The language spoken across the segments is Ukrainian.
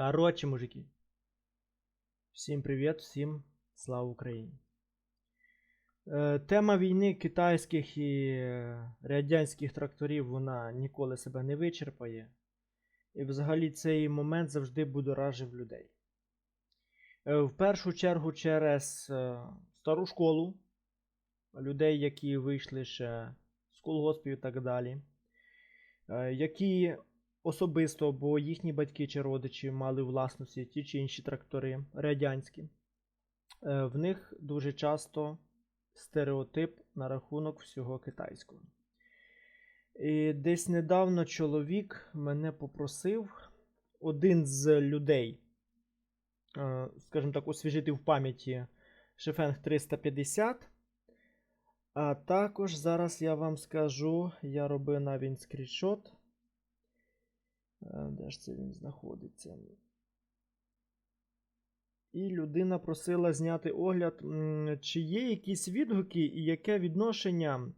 Коротше, мужики. Всім привіт, всім слава Україні. Е, Тема війни китайських і е, радянських тракторів вона ніколи себе не вичерпає. І взагалі цей момент завжди будоражив людей. Е, В першу чергу через стару школу, людей, які вийшли ще з колгоспів і так далі, які особисто, бо їхні батьки чи родичі мали власності ті чи інші трактори радянські. Е, В них дуже часто стереотип на рахунок всього китайського. І десь недавно чоловік мене попросив один з людей, е, скажімо так, освіжити в пам'яті Шефенг 350. А також зараз я вам скажу, я робив навіть скріншот. Е, Де ж це він знаходиться? І людина просила зняти огляд, чи є якісь відгуки і яке відношення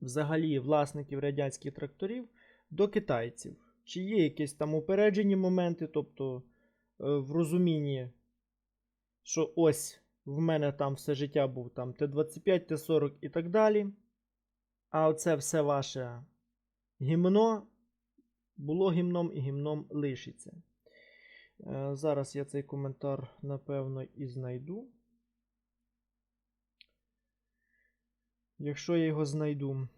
взагалі власників радянських тракторів до китайців. Чи є якісь там упереджені моменти, тобто е, в розумінні, що ось в мене там все життя був там Т-25, Т-40 і так далі. А оце все ваше гімно було гімном і гімном лишиться. Е, Зараз я цей коментар, напевно, і знайду. Якщо я його знайду.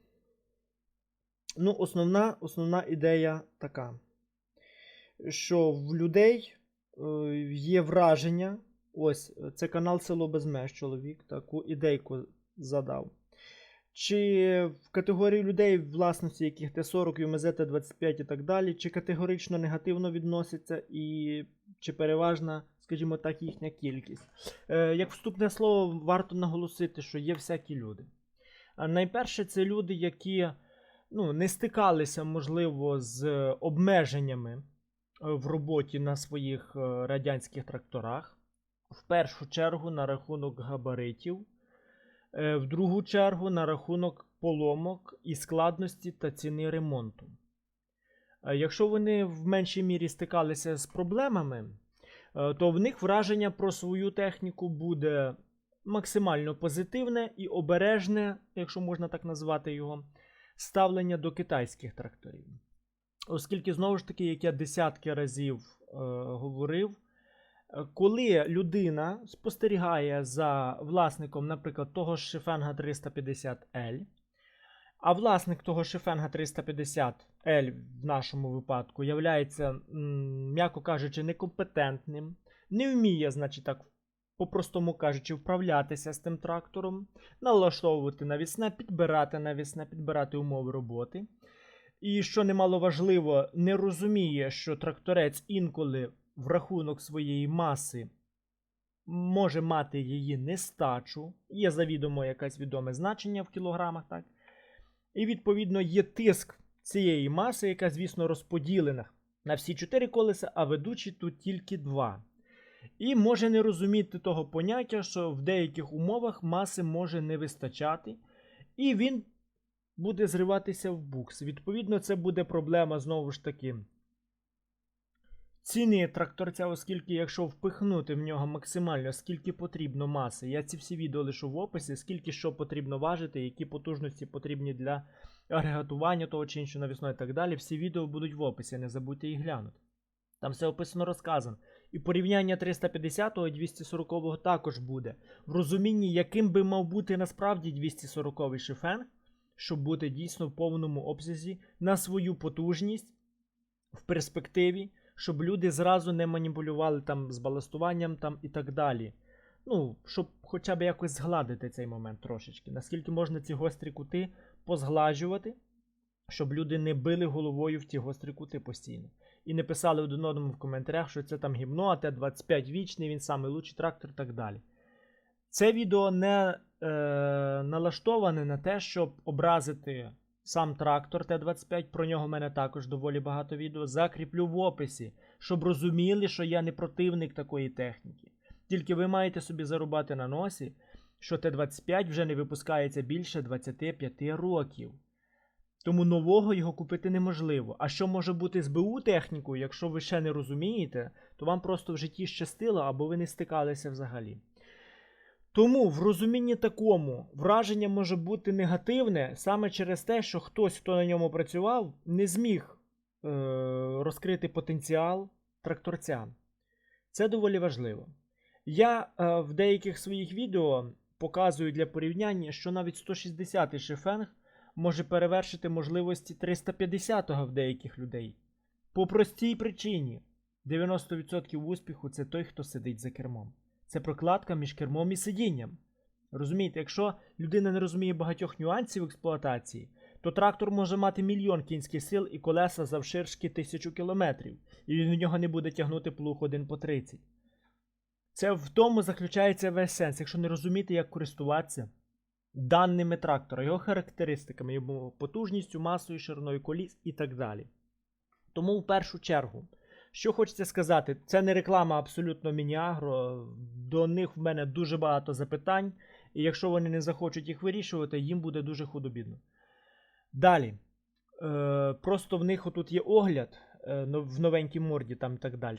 Ну, основна, основна ідея така, що в людей е, є враження. Ось, це канал Село без меж чоловік, таку ідейку задав. Чи в категорії людей, власності яких Т-40, ЮМЗ, Т-25 і так далі, чи категорично негативно відносяться, і чи переважна, скажімо так, їхня кількість. Е, як вступне слово, варто наголосити, що є всякі люди. А найперше, це люди, які ну, не стикалися, можливо, з обмеженнями е, в роботі на своїх е, радянських тракторах. В першу чергу на рахунок габаритів. Е, В другу чергу на рахунок поломок і складності та ціни ремонту. Е, Якщо вони в меншій мірі стикалися з проблемами, е, то в них враження про свою техніку буде максимально позитивне і обережне, якщо можна так назвати його, ставлення до китайських тракторів. Оскільки, знову ж таки, як я десятки разів е, говорив, Коли людина спостерігає за власником, наприклад, того ж Шифенга 350L, а власник того Шифенга 350L в нашому випадку являється, м'яко кажучи, некомпетентним, не вміє, значить так, по-простому кажучи, вправлятися з тим трактором, налаштовувати навісне, підбирати навісне, підбирати умови роботи. І що немало важливо, не розуміє, що тракторець інколи в рахунок своєї маси може мати її нестачу, є завідомо якесь відоме значення в кілограмах, так? І відповідно є тиск цієї маси, яка, звісно, розподілена на всі чотири колеса, а ведучі тут тільки два. І може не розуміти того поняття, що в деяких умовах маси може не вистачати, і він буде зриватися в букс. Відповідно, це буде проблема знову ж таки ціни тракторця, оскільки, якщо впихнути в нього максимально скільки потрібно маси, я ці всі відео лишу в описі, скільки що потрібно важити, які потужності потрібні для агрегатування того чи іншого навісного і так далі. Всі відео будуть в описі, не забудьте їх глянути. Там все описано розказано. І порівняння 350 і 240-го також буде. В розумінні, яким би мав бути насправді 240 шифенг, щоб бути дійсно в повному обсязі на свою потужність в перспективі, щоб люди зразу не маніпулювали там з баластуванням там і так далі. Ну, щоб хоча б якось згладити цей момент трошечки. Наскільки можна ці гострі кути позгладжувати, щоб люди не били головою в ті гострі кути постійно. І не писали один одному в коментарях, що це там гімно, а Т-25 вічний, він самий лучший трактор і так далі. Це відео не е, налаштоване на те, щоб образити сам трактор Т-25. Про нього в мене також доволі багато відео. Закріплю в описі, щоб розуміли, що я не противник такої техніки. Тільки ви маєте собі зарубати на носі, що Т-25 вже не випускається більше 25 років. Тому нового його купити неможливо. А що може бути з БУ технікою, якщо ви ще не розумієте, то вам просто в житті щастило або ви не стикалися взагалі. Тому в розумінні такому враження може бути негативне саме через те, що хтось, хто на ньому працював, не зміг е- розкрити потенціал тракторця. Це доволі важливо. Я е, в деяких своїх відео показую для порівняння, що навіть 160-й шифенг може перевершити можливості 350-го в деяких людей. По простій причині: 90% успіху це той, хто сидить за кермом. Це прокладка між кермом і сидінням. Розумієте, якщо людина не розуміє багатьох нюансів експлуатації, то трактор може мати мільйон кінських сил і колеса завширшки тисячу кілометрів, і він в нього не буде тягнути плуг 1 по 30. Це в тому заключається весь сенс, якщо не розуміти, як користуватися даними трактора, його характеристиками, його потужністю, масою, шириною коліс і так далі. Тому в першу чергу, що хочеться сказати, це не реклама абсолютно мініагро. До них в мене дуже багато запитань, і якщо вони не захочуть їх вирішувати, їм буде дуже худобідно. Далі. Е, Просто в них отут є огляд е, в новенькій морді там і так далі.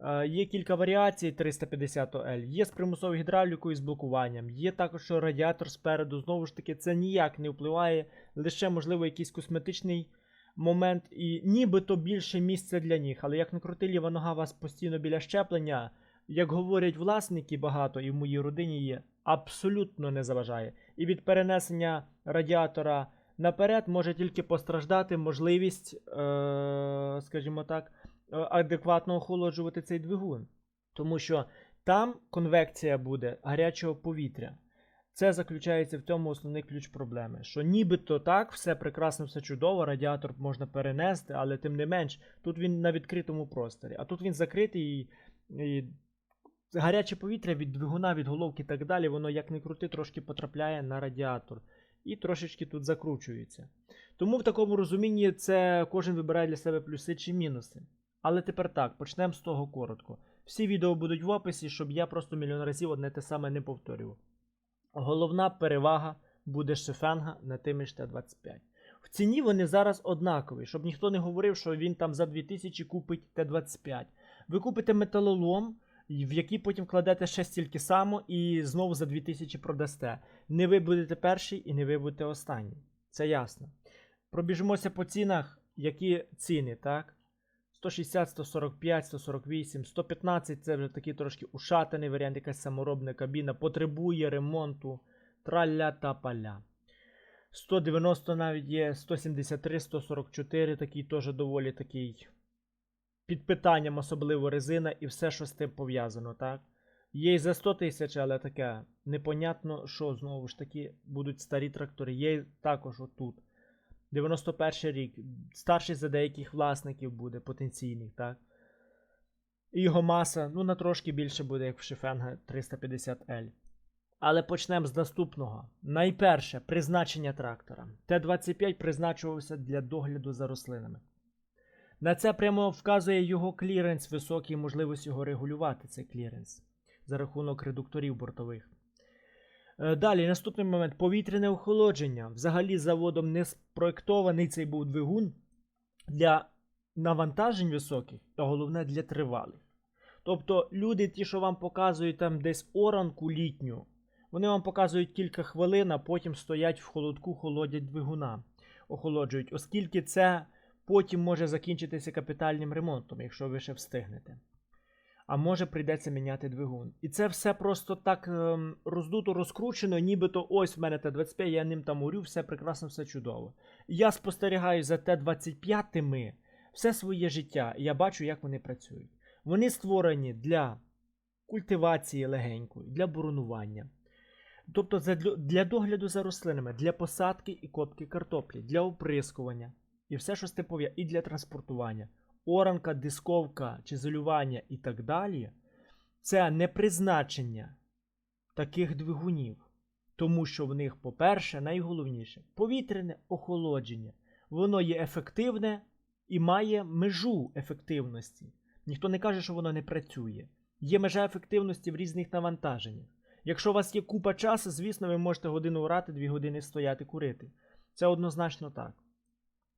Е, Є кілька варіацій 350L, є з примусовою гідравлікою і з блокуванням, є також радіатор спереду. Знову ж таки, це ніяк не впливає, лише, можливо, якийсь косметичний момент, і нібито більше місця для них. Але як не крути, ліва нога вас постійно біля щеплення, як говорять власники багато, і в моїй родині є, абсолютно не заважає. І від перенесення радіатора наперед може тільки постраждати можливість, е- скажімо так, е, адекватно охолоджувати цей двигун. Тому що там конвекція буде гарячого повітря. Це заключається в цьому основний ключ проблеми. Що нібито так, все прекрасно, все чудово, радіатор можна перенести, але тим не менш, тут він на відкритому просторі, а тут він закритий і, і гаряче повітря від двигуна, від головки і так далі, воно як не крути, трошки потрапляє на радіатор і трошечки тут закручується. Тому в такому розумінні це кожен вибирає для себе плюси чи мінуси. Але тепер так, почнемо з того коротко. Всі відео будуть в описі, щоб я просто мільйон разів одне те саме не повторював. Головна перевага буде шифенга на тими ж Т-25. В ціні вони зараз однакові, щоб ніхто не говорив, що він там за 2000 купить Т-25. Ви купите металолом, в який потім кладете ще стільки само і знову за 2000 продасте. Не ви будете перший і не ви будете останній. Це ясно. Пробіжимося по цінах, які ціни, так? 160, 145, 148, 115 це вже такий трошки ушатаний варіант, якась саморобна кабіна, потребує ремонту. Траля та паля. 190 навіть є, 173, 144, такий теж доволі такий під питанням, особливо резина і все, що з тим пов'язано, так? Є і за 100 тисяч, але таке непонятно, що знову ж таки будуть старі трактори. Є також отут. 91 рік, старший за деяких власників буде потенційних, так? І його маса, ну, на трошки більше буде, як в Шифенга 350L. Але почнемо з наступного. Найперше призначення трактора. Т-25 призначувався для догляду за рослинами. На це прямо вказує його кліренс, високий можливість його регулювати, цей кліренс, за рахунок редукторів бортових. Е, Далі, наступний момент повітряне охолодження. Взагалі заводом не спроєктований цей був двигун для навантажень високих, а головне для тривалих. Тобто люди, ті, що вам показують там десь оранку літню, вони вам показують кілька хвилин, а потім стоять в холодку, холодять двигуна, охолоджують, оскільки це потім може закінчитися капітальним ремонтом, якщо ви ще встигнете. А може прийдеться міняти двигун. І це все просто так ем, роздуто, розкручено, нібито ось в мене Т-25, я ним там урю, все прекрасно, все чудово. Я спостерігаю за Т-25 все своє життя, і я бачу, як вони працюють. Вони створені для культивації легенької, для боронування. Тобто для догляду за рослинами, для посадки і копки картоплі, для оприскування і все, що з тим і для транспортування. Оранка, дисковка, чизелювання і так далі це не призначення таких двигунів. Тому що в них, по-перше, найголовніше повітряне охолодження. Воно є ефективне і має межу ефективності. Ніхто не каже, що воно не працює. Є межа ефективності в різних навантаженнях. Якщо у вас є купа часу, звісно, ви можете годину орати, дві години стояти курити. Це однозначно так.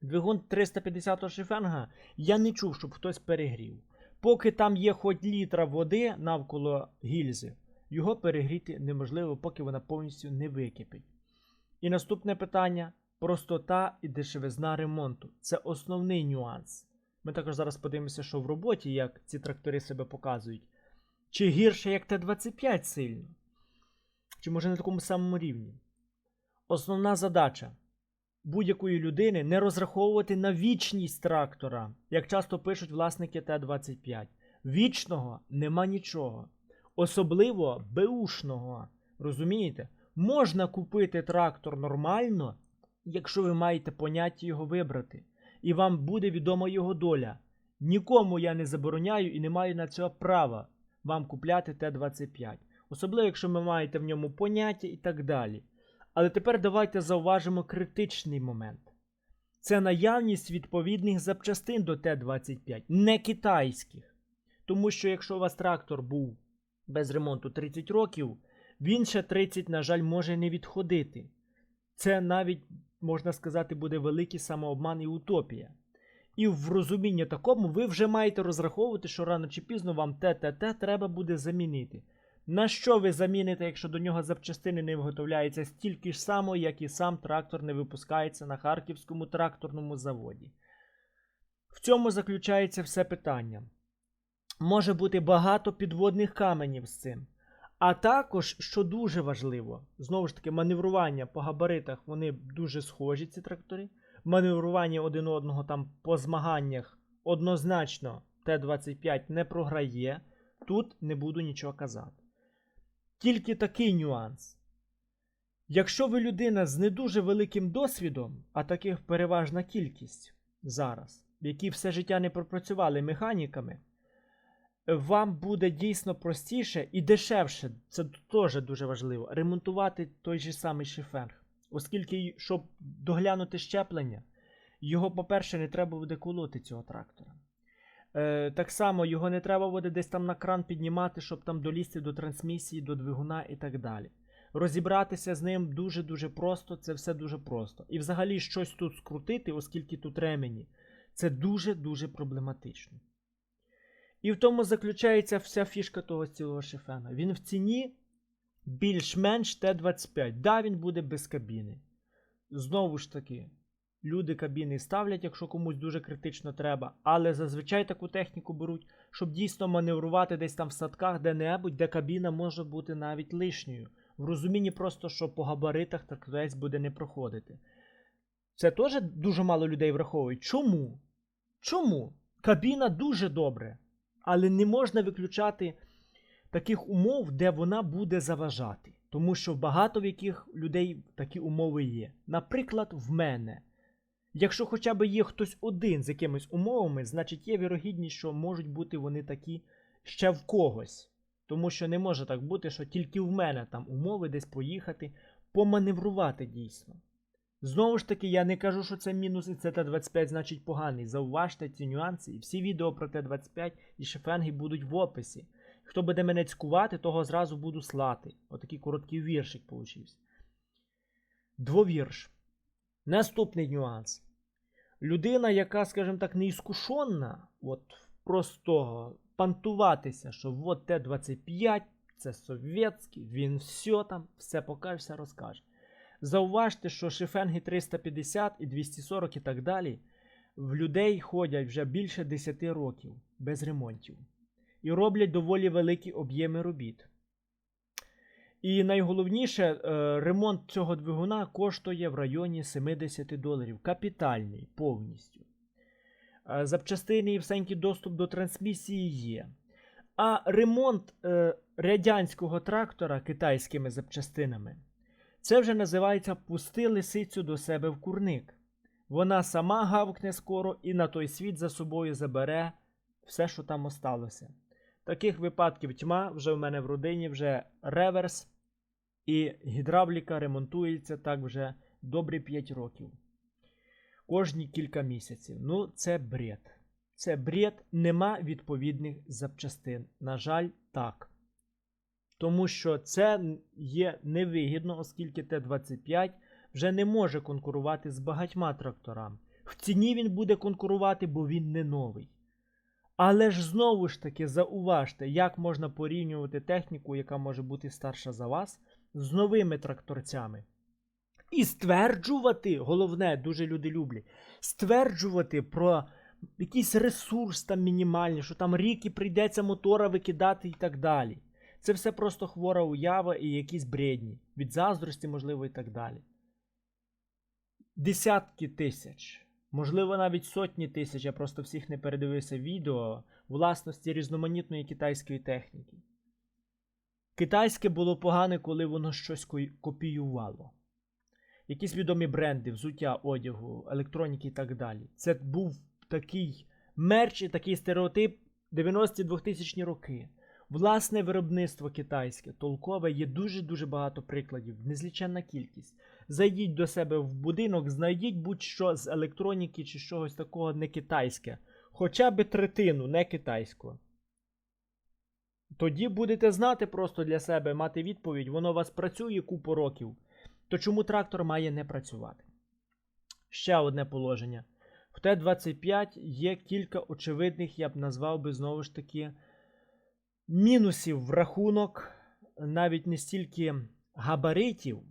Двигун 350 шифенга я не чув, щоб хтось перегрів. Поки там є хоч літра води навколо гільзи, його перегріти неможливо, поки вона повністю не википить. І наступне питання: простота і дешевизна ремонту. Це основний нюанс. Ми також зараз подивимося, що в роботі, як ці трактори себе показують. Чи гірше, як Т-25 сильно? Чи може на такому самому рівні? Основна задача будь-якої людини не розраховувати на вічність трактора, як часто пишуть власники Т-25. Вічного нема нічого. Особливо беушного. Розумієте? Можна купити трактор нормально, якщо ви маєте поняття його вибрати, і вам буде відома його доля. Нікому я не забороняю і не маю на цього права вам купляти Т-25. Особливо, якщо ви маєте в ньому поняття і так далі. Але тепер давайте зауважимо критичний момент. Це наявність відповідних запчастин до Т-25, не китайських. Тому що якщо у вас трактор був без ремонту 30 років, він ще 30, на жаль, може не відходити. Це навіть, можна сказати, буде великий самообман і утопія. І в розумінні такому ви вже маєте розраховувати, що рано чи пізно вам ТТТ треба буде замінити. На що ви заміните, якщо до нього запчастини не виготовляються стільки ж само, як і сам трактор не випускається на Харківському тракторному заводі? В цьому заключається все питання. Може бути багато підводних каменів з цим. А також, що дуже важливо, знову ж таки, маневрування по габаритах вони дуже схожі, ці трактори. Маневрування один одного там по змаганнях однозначно Т-25 не програє. Тут не буду нічого казати. Тільки такий нюанс. Якщо ви людина з не дуже великим досвідом, а таких переважна кількість зараз, які все життя не пропрацювали механіками, вам буде дійсно простіше і дешевше, це теж дуже важливо, ремонтувати той же самий шифенг. Оскільки, щоб доглянути щеплення, його, по-перше, не треба буде колоти цього трактора. Е, так само його не треба буде десь там на кран піднімати, щоб там долізти до трансмісії, до двигуна і так далі. Розібратися з ним дуже-дуже просто, це все дуже просто. І взагалі щось тут скрутити, оскільки тут ремені, це дуже-дуже проблематично. І в тому заключається вся фішка того цілого шифена. Він в ціні більш-менш Т-25. Да, він буде без кабіни. Знову ж таки, люди кабіни ставлять, якщо комусь дуже критично треба, але зазвичай таку техніку беруть, щоб дійсно маневрувати десь там в садках де-небудь, де кабіна може бути навіть лишньою. В розумінні просто, що по габаритах тракторець буде не проходити. Це теж дуже мало людей враховують. Чому? Чому? Кабіна дуже добре, але не можна виключати таких умов, де вона буде заважати. Тому що багато в яких людей такі умови є. Наприклад, в мене. Якщо хоча б є хтось один з якимись умовами, значить є вірогідність, що можуть бути вони такі ще в когось. Тому що не може так бути, що тільки в мене там умови десь поїхати, поманеврувати дійсно. Знову ж таки, я не кажу, що це мінус і це Т-25 значить поганий. Зауважте ці нюанси, і всі відео про Т-25 і шефенги будуть в описі. Хто буде мене цькувати, того зразу буду слати. Отакий короткий віршик получився. Двовірш. Наступний нюанс. Людина, яка, скажімо так, неіскушенна, от просто пантуватися, що от Т-25, це совєтський, він все там, все покаже, все розкаже. Зауважте, що шифенги 350 і 240 і так далі в людей ходять вже більше 10 років без ремонтів і роблять доволі великі об'єми робіт. І найголовніше, е, ремонт цього двигуна коштує в районі 70 доларів. Капітальний повністю. Е, Запчастини і всенький доступ до трансмісії є. А ремонт е, радянського трактора китайськими запчастинами це вже називається пусти лисицю до себе в курник. Вона сама гавкне скоро і на той світ за собою забере все, що там осталося. Таких випадків тьма вже в мене в родині вже реверс і гідравліка ремонтується так вже добрі 5 років. Кожні кілька місяців. Ну, це бред. Це бред, нема відповідних запчастин. На жаль, так. Тому що це є невигідно, оскільки Т-25 вже не може конкурувати з багатьма тракторами. В ціні він буде конкурувати, бо він не новий. Але ж знову ж таки, зауважте, як можна порівнювати техніку, яка може бути старша за вас, з новими тракторцями. І стверджувати, головне, дуже люди люблять, стверджувати про якийсь ресурс там мінімальний, що там рік і прийдеться мотора викидати і так далі. Це все просто хвора уява і якісь бредні. Від заздрості, можливо, і так далі. Десятки тисяч, можливо, навіть сотні тисяч, я просто всіх не передивився відео власності різноманітної китайської техніки. Китайське було погане, коли воно щось копіювало. Якісь відомі бренди, взуття, одягу, електроніки і так далі. Це був такий мерч і такий стереотип 90-ті 2000 роки. Власне виробництво китайське, толкове, є дуже-дуже багато прикладів, незліченна кількість. Зайдіть до себе в будинок, знайдіть будь-що з електроніки чи чогось такого не китайське. Хоча би третину не китайського. Тоді будете знати просто для себе, мати відповідь, воно у вас працює купу років. То чому трактор має не працювати? Ще одне положення. В Т-25 є кілька очевидних, я б назвав би знову ж таки, мінусів в рахунок навіть не стільки габаритів,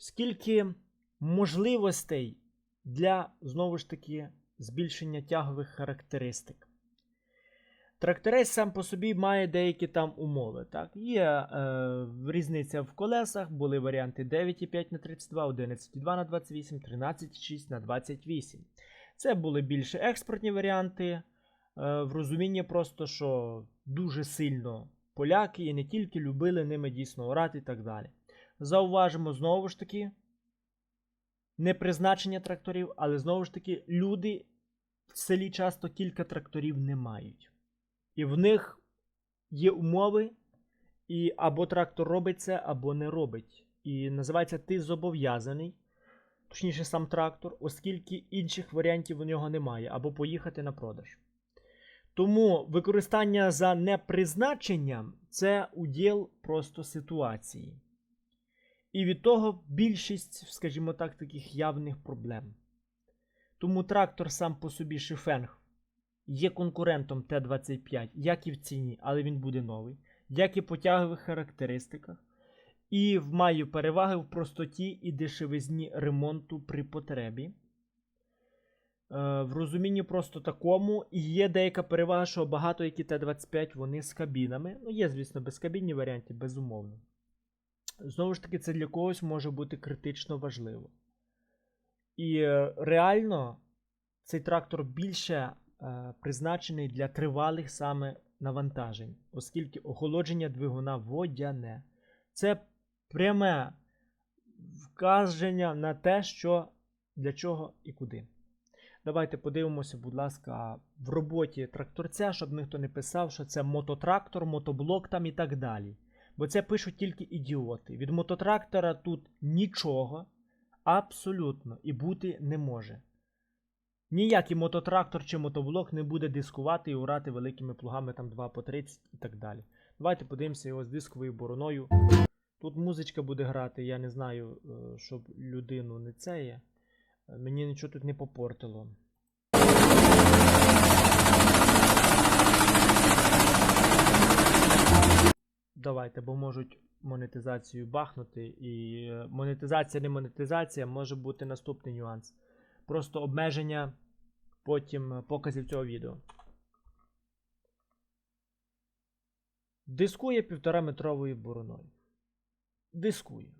скільки можливостей для, знову ж таки, збільшення тягових характеристик. Тракторець сам по собі має деякі там умови. Так? Є е, різниця в колесах, були варіанти 9,5 на 32, 11,2 на 28, 13,6 на 28. Це були більше експортні варіанти. Е, в розумінні просто, що дуже сильно поляки і не тільки любили ними дійсно орати і так далі. Зауважимо знову ж таки не призначення тракторів, але знову ж таки люди в селі часто кілька тракторів не мають. І в них є умови, і або трактор робить це, або не робить. І називається ти зобов'язаний, точніше сам трактор, оскільки інших варіантів у нього немає, або поїхати на продаж. Тому використання за непризначенням це уділ просто ситуації. І від того більшість, скажімо так, таких явних проблем. Тому трактор сам по собі шифенг є конкурентом Т-25, як і в ціні, але він буде новий, як і по тягових характеристиках, і має переваги в простоті і дешевизні ремонту при потребі. Е, в розумінні просто такому, і є деяка перевага, що багато які Т-25 вони з кабінами. Ну, є, звісно, безкабінні варіанти, безумовно. Знову ж таки, це для когось може бути критично важливо. І е, реально цей трактор більше е, призначений для тривалих саме навантажень, оскільки охолодження двигуна водяне. Це пряме вказання на те, що для чого і куди. Давайте подивимося, будь ласка, в роботі тракторця, щоб ніхто не писав, що це мототрактор, мотоблок там і так далі. Бо це пишуть тільки ідіоти. Від мототрактора тут нічого абсолютно і бути не може. Ніякий мототрактор чи мотоблок не буде дискувати і урати великими плугами там 2 по 30 і так далі. Давайте подивимося його з дисковою бороною. Тут музичка буде грати, я не знаю, е, щоб людину не це є. Е, Мені нічого тут не попортило. Давайте, бо можуть монетизацію бахнути. І е, монетизація, не монетизація може бути наступний нюанс. Просто обмеження потім е, показів цього відео. Дискує півтора метровою бороною. Дискує.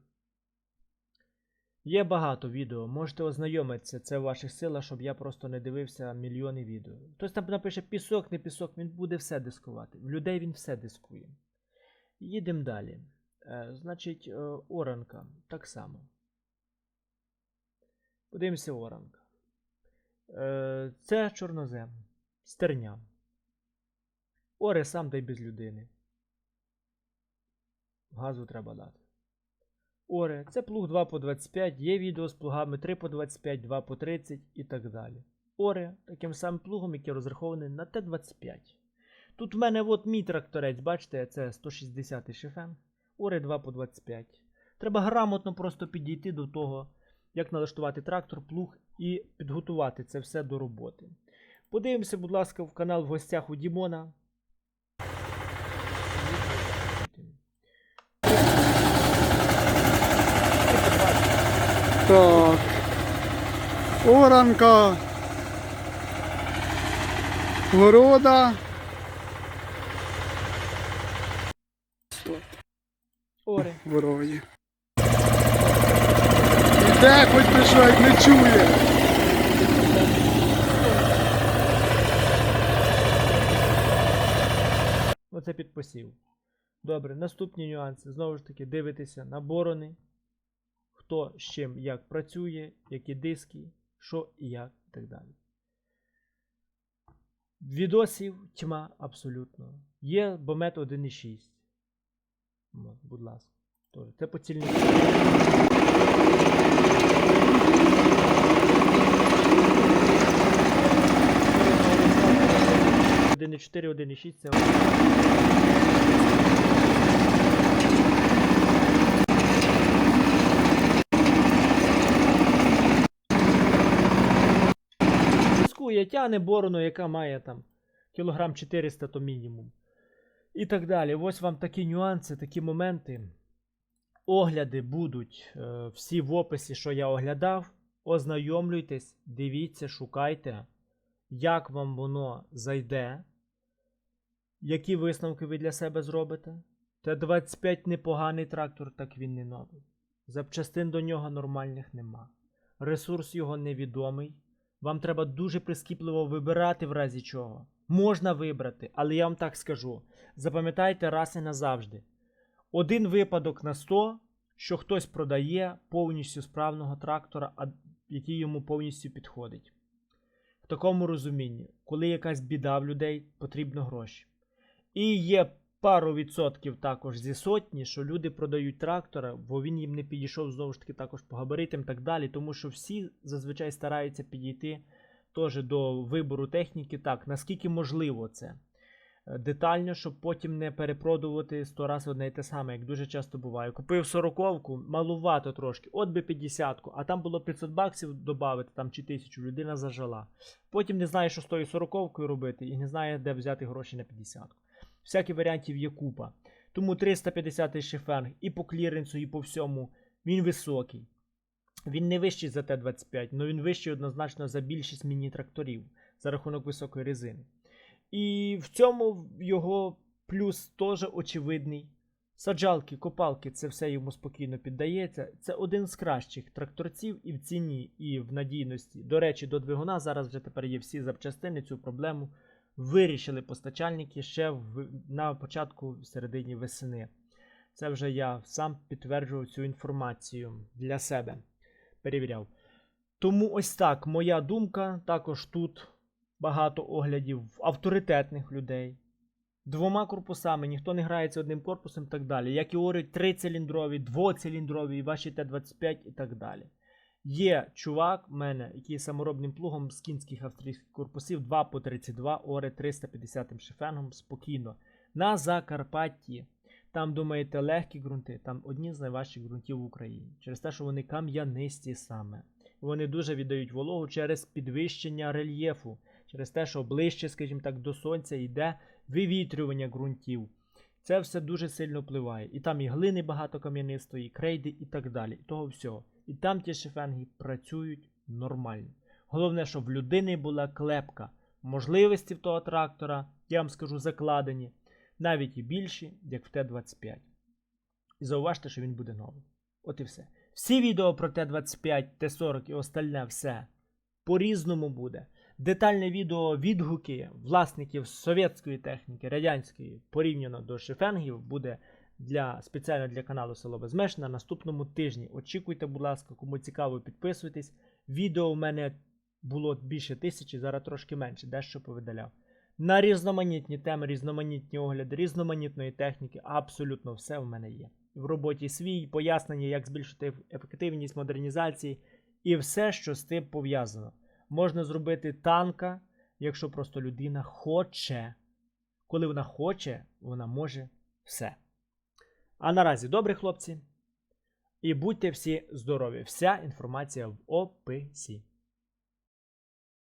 Є багато відео, можете ознайомитися, це в ваших силах, щоб я просто не дивився мільйони відео. Хтось там напише пісок, не пісок, він буде все дискувати. В людей він все дискує. Їдемо далі. Е, значить, е, оранка так само. Подивимося оранка. Е, це чорнозем. Стерня. Оре сам дай без людини. Газу треба дати. Оре, це плуг 2 по 25, є відео з плугами 3 по 25, 2 по 30 і так далі. Оре таким самим плугом, який розрахований на Т-25. Тут в мене от мій тракторець, бачите, це 160 шифен. Оре 2 по 25. Треба грамотно просто підійти до того як налаштувати трактор, плуг і підготувати це все до роботи. Подивимося, будь ласка, в канал в гостях у Дімона. Так. Оранка. Города. Ори. Вроді. Іде, хоч би не чує. Оце під посів. Добре, наступні нюанси. Знову ж таки, дивитися на борони, хто з чим як працює, які диски, що і як, і так далі. Відосів тьма абсолютно. Є бомет 1.6. Будь ласка. Тоже. Це по цільній. 1.4, 1.6 це. Дискує, тяне борону, яка має там кілограм 400 то мінімум. І так далі. Ось вам такі нюанси, такі моменти. Огляди будуть е, всі в описі, що я оглядав. Ознайомлюйтесь, дивіться, шукайте, як вам воно зайде. Які висновки ви для себе зробите? Т-25 непоганий трактор, так він не новий. Запчастин до нього нормальних нема. Ресурс його невідомий. Вам треба дуже прискіпливо вибирати в разі чого. Можна вибрати, але я вам так скажу. Запам'ятайте раз і назавжди. Один випадок на 100, що хтось продає повністю справного трактора, який йому повністю підходить. В такому розумінні, коли якась біда в людей, потрібно гроші. І є пару відсотків також зі сотні, що люди продають трактора, бо він їм не підійшов знову ж таки також по габаритам і так далі, тому що всі зазвичай стараються підійти теж до вибору техніки так, наскільки можливо це. Е, Детально, щоб потім не перепродувати 100 разів одне і те саме, як дуже часто буває. Купив 40-ку, малувато трошки, от би 50-ку, а там було 500 баксів додати, там чи 1000, людина зажила. Потім не знає, що з тою 40-кою робити, і не знає, де взяти гроші на 50-ку. Всяких варіантів є купа. Тому 350 шифенг і по кліренсу, і по всьому, він високий. Він не вищий за Т-25, але він вищий однозначно за більшість міні-тракторів за рахунок високої резини. І в цьому його плюс теж очевидний. Саджалки, копалки, це все йому спокійно піддається. Це один з кращих тракторців і в ціні, і в надійності. До речі, до двигуна зараз вже тепер є всі запчастини, цю проблему вирішили постачальники ще в, на початку середині весени. Це вже я сам підтверджував цю інформацію для себе. Перевіряв. Тому ось так, моя думка. Також тут багато оглядів авторитетних людей. Двома корпусами, ніхто не грається одним корпусом і так далі. Як і говорять, трициліндрові, двоциліндрові, ваші Т-25 і так далі. Є чувак в мене, який саморобним плугом з кінських австрійських корпусів 2 по 32 ори 350 шифенгом спокійно. На Закарпатті. Там, думаєте, легкі ґрунти, там одні з найважчих ґрунтів в Україні. Через те, що вони кам'янисті саме. Вони дуже віддають вологу через підвищення рельєфу, через те, що ближче, скажімо так, до сонця йде вивітрювання ґрунтів. Це все дуже сильно впливає. І там і глини багато кам'янистої, і крейди і так далі. І того всього. І там ті шифенги працюють нормально. Головне, щоб в людини була клепка. Можливості в того трактора, я вам скажу, закладені, навіть і більші, як в Т-25. І зауважте, що він буде новий. От і все. Всі відео про Т-25, Т-40 і остальне все по-різному буде. Детальне відео відгуки власників совєтської техніки, радянської, порівняно до шифенгів, буде для, спеціально для каналу Село Безмеж на наступному тижні. Очікуйте, будь ласка, кому цікаво, підписуйтесь. Відео в мене було більше тисячі, зараз трошки менше, дещо повидаляв. На різноманітні теми, різноманітні огляди, різноманітної техніки, абсолютно все в мене є. В роботі свій, пояснення, як збільшити ефективність модернізації і все, що з тим пов'язано. Можна зробити танка, якщо просто людина хоче. Коли вона хоче, вона може все. А наразі, добре, хлопці. І будьте всі здорові. Вся інформація в описі.